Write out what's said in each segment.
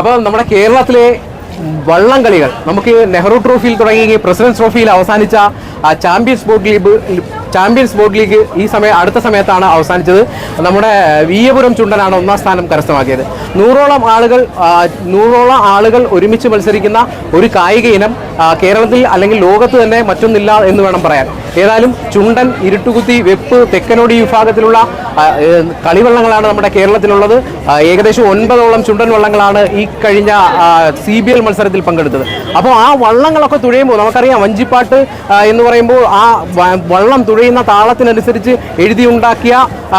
അപ്പോൾ നമ്മുടെ കേരളത്തിലെ വള്ളം കളികൾ. നമുക്ക് നെഹ്റു ട്രോഫിയിൽ തുടങ്ങി പ്രസിഡന്റ് ട്രോഫിയിൽ അവസാനിച്ച champions boat league champions boat league ഈ സമയം അടുത്ത സമയത്താണ് അവസാനിച്ചത്. നമ്മുടെ വീയപുരം ചുണ്ടനാണ് ഒന്നാം സ്ഥാനം കരസ്ഥമാക്കിയത്. നൂറോളം ആളുകൾ നൂറോളം ആളുകൾ ഒരുമിച്ച് മത്സരിക്കുന്ന ഒരു കായിക ഇനം കേരളത്തിൽ അല്ലെങ്കിൽ ലോകത്ത് തന്നെ മറ്റൊന്നില്ല എന്ന് വേണം പറയാൻ. ഏതായാലും ചുണ്ടൻ ഇരുട്ടുകുത്തി വെപ്പ് തെക്കനോടി വിഭാഗത്തിലുള്ള കളിവള്ളങ്ങളാണ് നമ്മുടെ കേരളത്തിലുള്ളത്. ഏകദേശം ഒൻപതോളം ചുണ്ടൻ വള്ളങ്ങളാണ് ഈ കഴിഞ്ഞ സി ബി എൽ മത്സരത്തിൽ പങ്കെടുത്തത്. അപ്പോൾ ആ വള്ളങ്ങളൊക്കെ തുഴയുമ്പോൾ നമുക്കറിയാം വഞ്ചിപ്പാട്ട് എന്ന് പറയുമ്പോൾ ആ വള്ളം വള്ളം തുഴയുന്ന താളത്തിനനുസരിച്ച് എഴുതിയുണ്ടാക്കിയ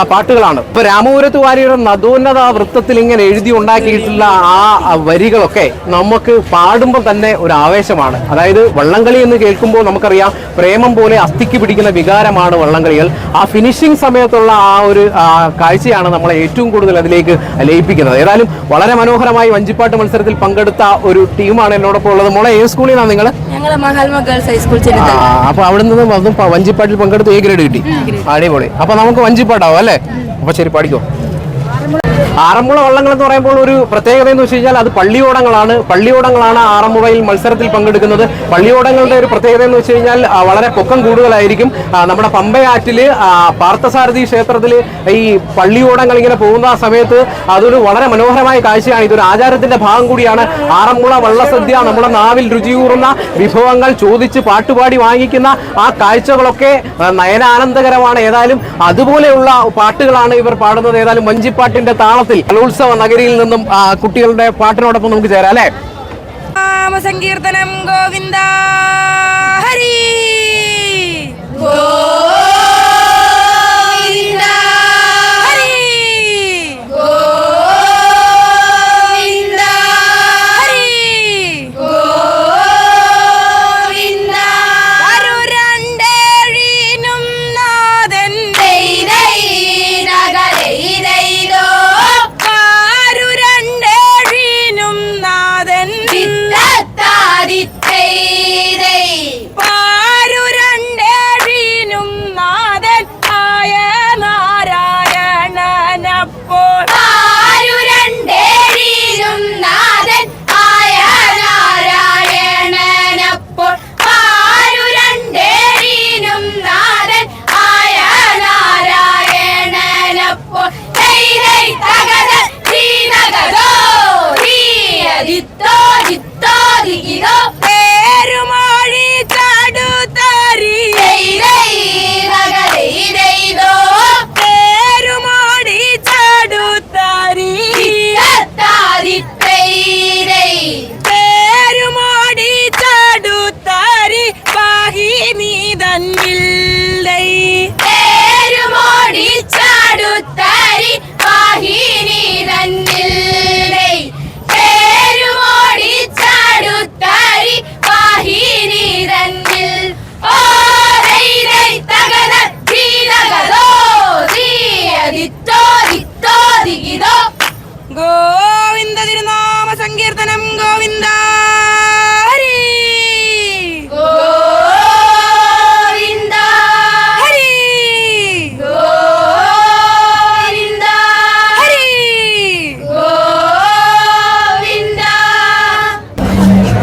പാട്ടുകളാണ്. ഇപ്പൊ രാമപുരത്ത് വാരിയുടെ നദോന്നത വൃത്തത്തിൽ ഇങ്ങനെ എഴുതി ഉണ്ടാക്കിയിട്ടുള്ള ആ വരികളൊക്കെ നമുക്ക് പാടുമ്പോൾ തന്നെ ഒരു ആവേശമാണ്. അതായത് വള്ളംകളി എന്ന് കേൾക്കുമ്പോൾ നമുക്കറിയാം പ്രേമം പോലെ അസ്ഥിക്ക് പിടിക്കുന്ന വികാരമാണ് വള്ളംകളികൾ. ആ ഫിനിഷിംഗ് സമയത്തുള്ള ആ ഒരു കാഴ്ചയാണ് നമ്മളെ ഏറ്റവും കൂടുതൽ അതിലേക്ക് ലയിപ്പിക്കുന്നത്. ഏതായാലും വളരെ മനോഹരമായി വഞ്ചിപ്പാട്ട് മത്സരത്തിൽ പങ്കെടുത്ത ഒരു ടീമാണ് എന്നോടൊപ്പം ഉള്ളത്. മോളെ ഏത് സ്കൂളിൽ നിന്നാണ് നിങ്ങൾ ഞങ്ങൾ മഹാത്മാ ഗേൾസ് ഹൈസ്കൂൾ ചെന്നിത്തല അപ്പൊ അവിടെ നിന്ന് വന്ന് വഞ്ചിപ്പാട്ടിൽ പങ്കെടുത്ത് എ ഗ്രേഡ് കിട്ടി. അടിപൊളി. അപ്പൊ നമുക്ക് വഞ്ചിപ്പാട്ടാവും അല്ലേ? അപ്പൊ ശരി പാടിക്കോ ആറന്മുള വള്ളങ്ങൾ എന്ന് പറയുമ്പോൾ ഒരു പ്രത്യേകത എന്ന് വെച്ച് കഴിഞ്ഞാൽ അത് പള്ളിയോടങ്ങളാണ്. പള്ളിയോടങ്ങളാണ് ആറന്മുളയിൽ മത്സരത്തിൽ പങ്കെടുക്കുന്നത്. പള്ളിയോടങ്ങളുടെ ഒരു പ്രത്യേകത എന്ന് വെച്ച് കഴിഞ്ഞാൽ വളരെ പൊക്കം കൂടുതലായിരിക്കും. നമ്മുടെ പമ്പയാറ്റിൽ പാർത്ഥസാരഥി ക്ഷേത്രത്തിൽ ഈ പള്ളിയോടങ്ങൾ ഇങ്ങനെ പോകുന്ന സമയത്ത് അതൊരു വളരെ മനോഹരമായ കാഴ്ചയാണ്. ഇതൊരു ആചാരത്തിന്റെ ഭാഗം കൂടിയാണ്. ആറന്മുള വള്ളസദ്യ നമ്മുടെ നാവിൽ രുചിയൂറുന്ന വിഭവങ്ങൾ ചോദിച്ച് പാട്ടുപാടി വാങ്ങിക്കുന്ന ആ കാഴ്ചകളൊക്കെ നയനാനന്ദകരമാണ്. ഏതായാലും അതുപോലെയുള്ള പാട്ടുകളാണ് ഇവർ പാടുന്നത്. ഏതായാലും വഞ്ചിപ്പാട്ടിന്റെ താളത്തിൽ കലോത്സവ നഗരിയിൽ നിന്നും കുട്ടികളുടെ പാട്ടിനോടൊപ്പം നമുക്ക് ചേരാം അല്ലേ? സങ്കീർത്തനം ഗോവിന്ദ ഹരി! ഹരി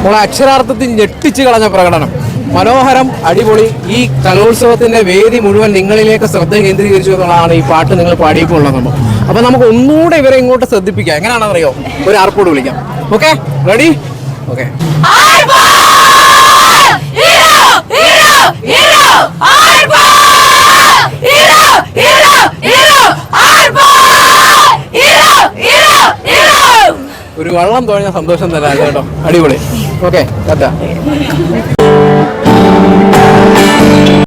നമ്മളെ അക്ഷരാർത്ഥത്തിൽ ഞെട്ടിച്ചു കളഞ്ഞ പ്രകടനം. മനോഹരം അടിപൊളി ഈ കലോത്സവത്തിന്റെ വേദി മുഴുവൻ നിങ്ങളിലേക്ക് ശ്രദ്ധ കേന്ദ്രീകരിച്ചു എന്നുള്ളതാണ് ഈ പാട്ട് നിങ്ങൾ പാടിയപ്പോൾ നമ്മൾ. അപ്പൊ നമുക്ക് ഒന്നുകൂടെ ഇവരെ ഇങ്ങോട്ട് ശ്രദ്ധിപ്പിക്കാം. എങ്ങനെയാണെന്ന് അറിയോ ഒരു ആർപ്പോട് വിളിക്കാം. ഓക്കെ റെഡി ഓക്കെ ഒരു വള്ളം തുഴഞ്ഞ സന്തോഷം തരാം കേട്ടോ. അടിപൊളി. ഓക്കെ